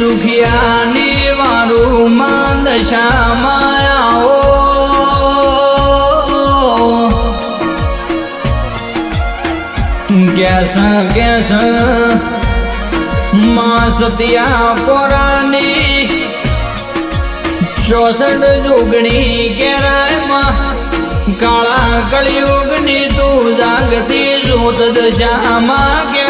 દુખિયાને મારું માં દશા માયાઓ ગેસ ગેસમાં સત્યા પોરાની ચોસઠ જોગણી કેરાયમાં, કાળા કળિયુગની તું જાગતી જોત દશામાં કે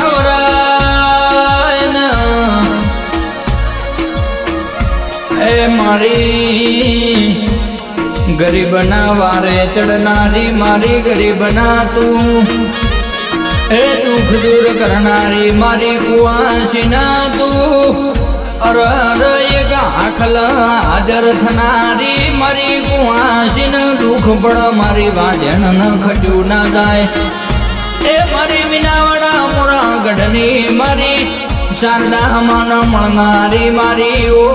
એ મારી? ગરીબના વારે ચડનારી મારી ગરીબના તું. એ દુઃખ દૂર કરનારી મારી કુવાસીના તું. અર અર હાજર થનારી મારી કુવાસીન દુઃખ પડ મારી વાજણ ન ખટ્યું ના જાય. એ મારી મીનાવાડા મોરા ગઢની મારી શારદા મન મળનારી મારી ઓ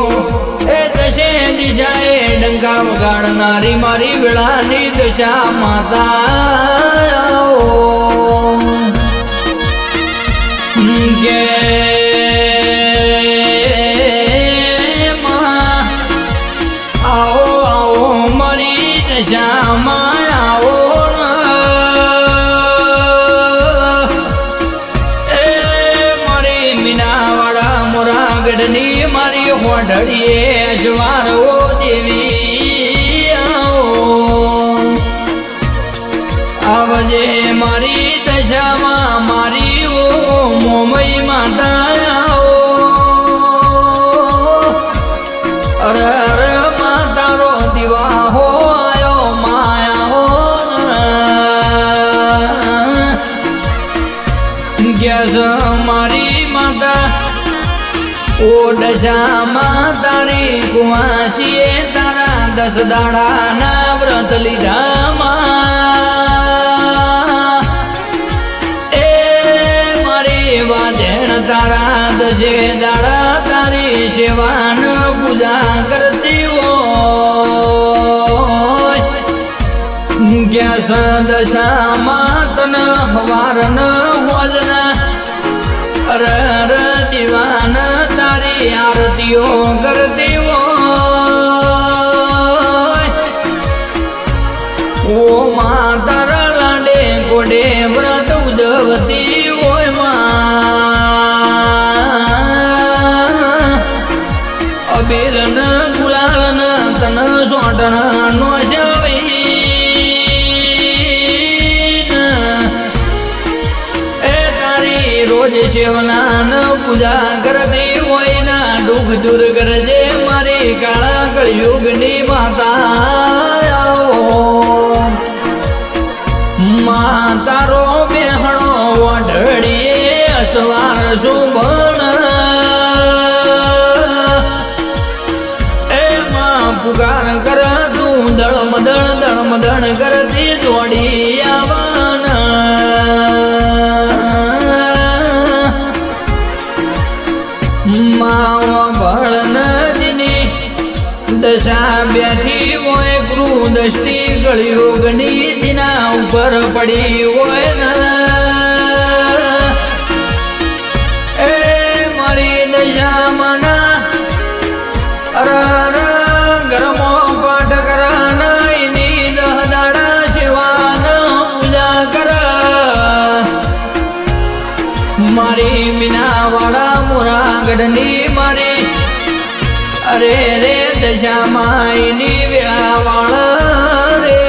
એ દશે દિશાએ ડંકા વગાડનારી મારી વેળાની દશા માતા કે માં મારી હોડડીએ અજવારો દેવી આવો. આવજે મારી દશામાં મારી ઓ મોમઈ માતા. ઓ દશામાં તારી કુવાસીએ તારા દસ દાડાના વ્રત લીધામાં. એ મારી વાજેણ તારા દસે દાડા તારી સેવાન પૂજા કરતી હોય. ગેસ દશામાં તન હવારન કરતી હોય ઓ માં તારા લાડે વ્રત ઉજવતી હોયમાં. અબેલન, ગુલાલન, તન સોટણ નો રોજ સેવનાન પૂજા કરતી હોય ના. દુઃખ દૂર કરજે મારી કાળા કળયુગની માતા આવો. તારો બેહણો વઢડીએ અસવાર સુભણ એમાં પુકાર કર તું દળ મદણ દળ મદણ કરતી દોડી આવવાના ક્રૂ દષ્ટિ કળિયુગની દિના ઉપર પડી હોય ને. એ મારી દશા મના અર ગરમો પાઠ કરાન, એની શિવાન પૂજા કર. મારી મીનાવાળા મારી અરે રે દશામાં એની વેળાવાળ રે.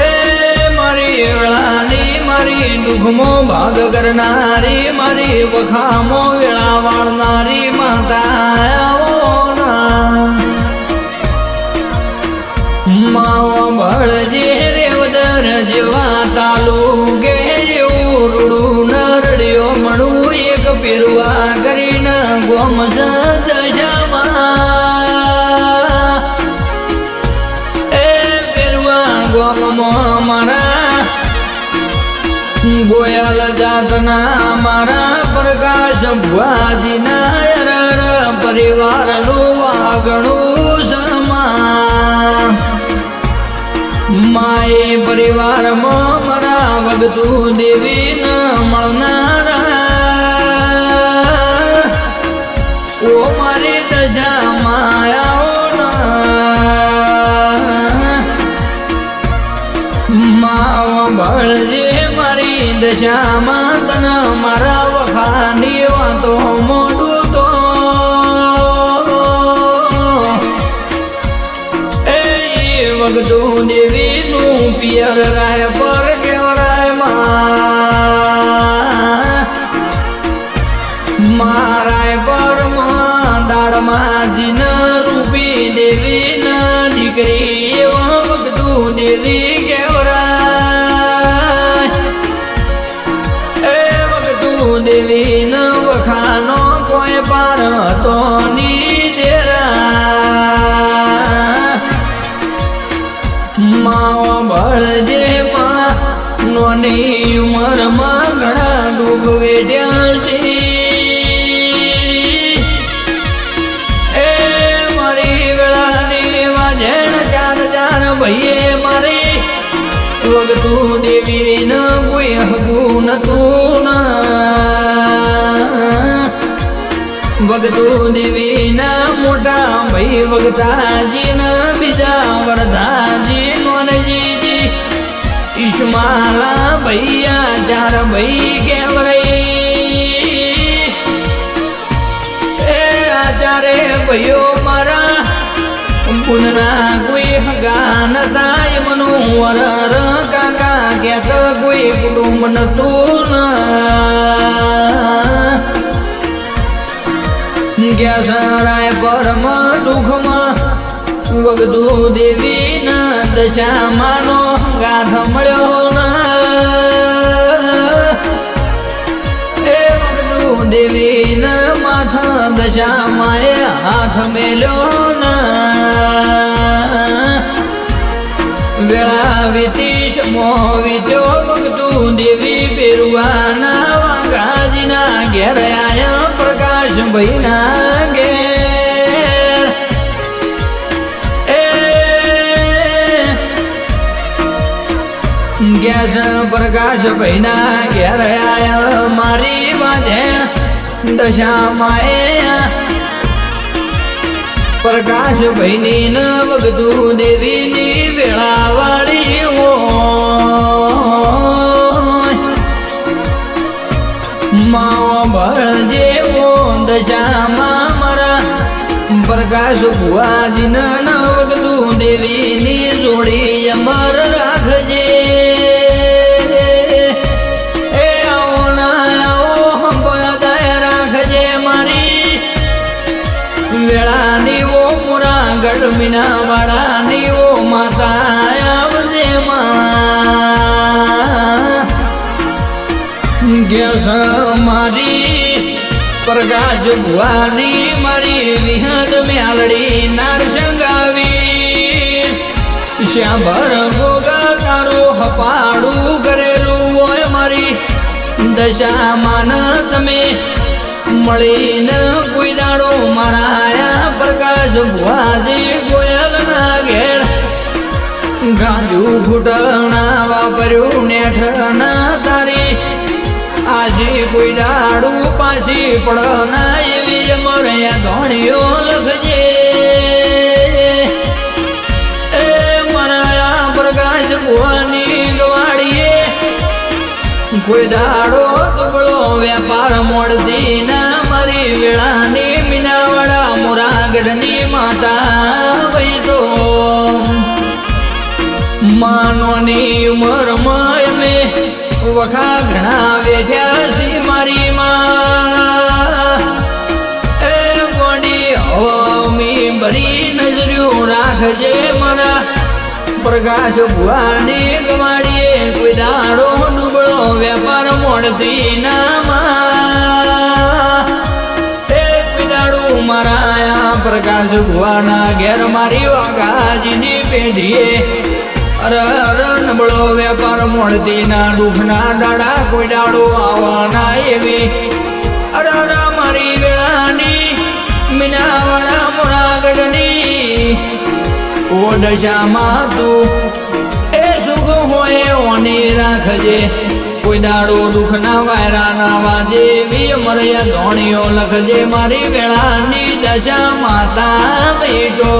એ મારી વેળાની મારી દુઃખમો ભાગ કરનારી, મારી વખામો વેળા વાળનારી માતા માવા ભળજે ગોમ દશામાં એ પેરુઆ ગોમમાં મારા. ગોયલ જાતના મારા પ્રકાશ ભુવાજીના અરર પરિવારનું વાગણું સમા માએ પરિવારમાં મારા વગતું દેવી ન મળનારા. બળજે મારી દશામાં મારા વખાની વાતો મોડું તો. એ વગતું દેવીનું પિયર રાય. દાળમાં જીન રૂપી દેવી ના દીકરી દેવી કેવરાય એ દેવી ન વખાનો કોઈ પાર હતો ની દેરા માવા બળજે માં નોની ઉંમરમાં ઘણા દુઃખ વેડ્યા છે વગતું દેવી ન કોઈ હગું નતું વગતું દેવી ના મોટા ભાઈ વગતાજી ના બીજા વરદાજી નોનજીજી ઈશમાલા ભૈયા ચાર ભાઈ કેવરઈ એ આચારે ભયો મારા પુનરા કોઈ ગાન નતા એમનું વરર કાકા ગેત કોઈ કુટુંબ નતું ગયા રાય પરમ દુઃખમાં વગદુ દેવી ના દશામાનો ગાથ મળ્યો દેવી ના માથા દશામાએ હાથ મેલ્યો વેળા વીતીશ મોવિત્યો ભગતું દેવી પેરુવાના વાઘાજીના ઘેર આયા પ્રકાશ ભાઈના ઘેર. પ્રકાશ ભાઈના ઘેર આયા મારી વાજેણ દશામાં પ્રકાશ ભાઈની ન વગતું દેવીની બળ જેવો દશામાં મારા પ્રકાશ ભુવાજીના નવગ તું દેવીની જોડી અમર રાખજે. રાખજે મારી. વેળાની ઓ મુરા વાળાની માં મારી પ્રકાશ ભુવાની મારી વિહદ મ્યાલડી નારસંગાવી શ્યાભર ગોગા તારું હપાડું કરેલું હોય મારી. દશામાન તમે મળીને કોઈ દાડો મારાયા પ્રકાશ ભુવાજી ગોયલ ના ઘેર. ગાજુ ઘૂંટણા વાપર્યું નેઠના પાછી પડના એવી મરયા ધોણીઓ લખજે એ મરાયા પ્રકાશ કુવાની ગવાડીએ કોઈ દાડો ટુકડો વેપાર મોડતી ના મારી વેળાની મીનાવાડા મોરાગરની માતા વઈ તો માનોની ઉંમરમાં મેં વખા ઘણા વેઠ્યા છી. રાખજે મારા પ્રકાશ ભુવાની ગવાડીએ કોઈ દાડો ડૂબળો વેપાર મોડતી નામાં. મારા પ્રકાશ ભુવાના ઘેર મારી વાઘાજીની પેઢીએ. અર અર, નબળો વેપાર મોડતી ના દુઃખના દાડા કોઈ દાડો આવવાના એવી. અર, મારી વેળાની મીનાવાળા મોરાગઢની ઓ દશામાં તું. એ સુખ હોય ઓની રાખજે. કોઈ દાડો દુઃખ ના વાયરા ના વાજે. વીર મરયા ધોણીઓ લખજે. મારી વેળાની દશા માતા બેટો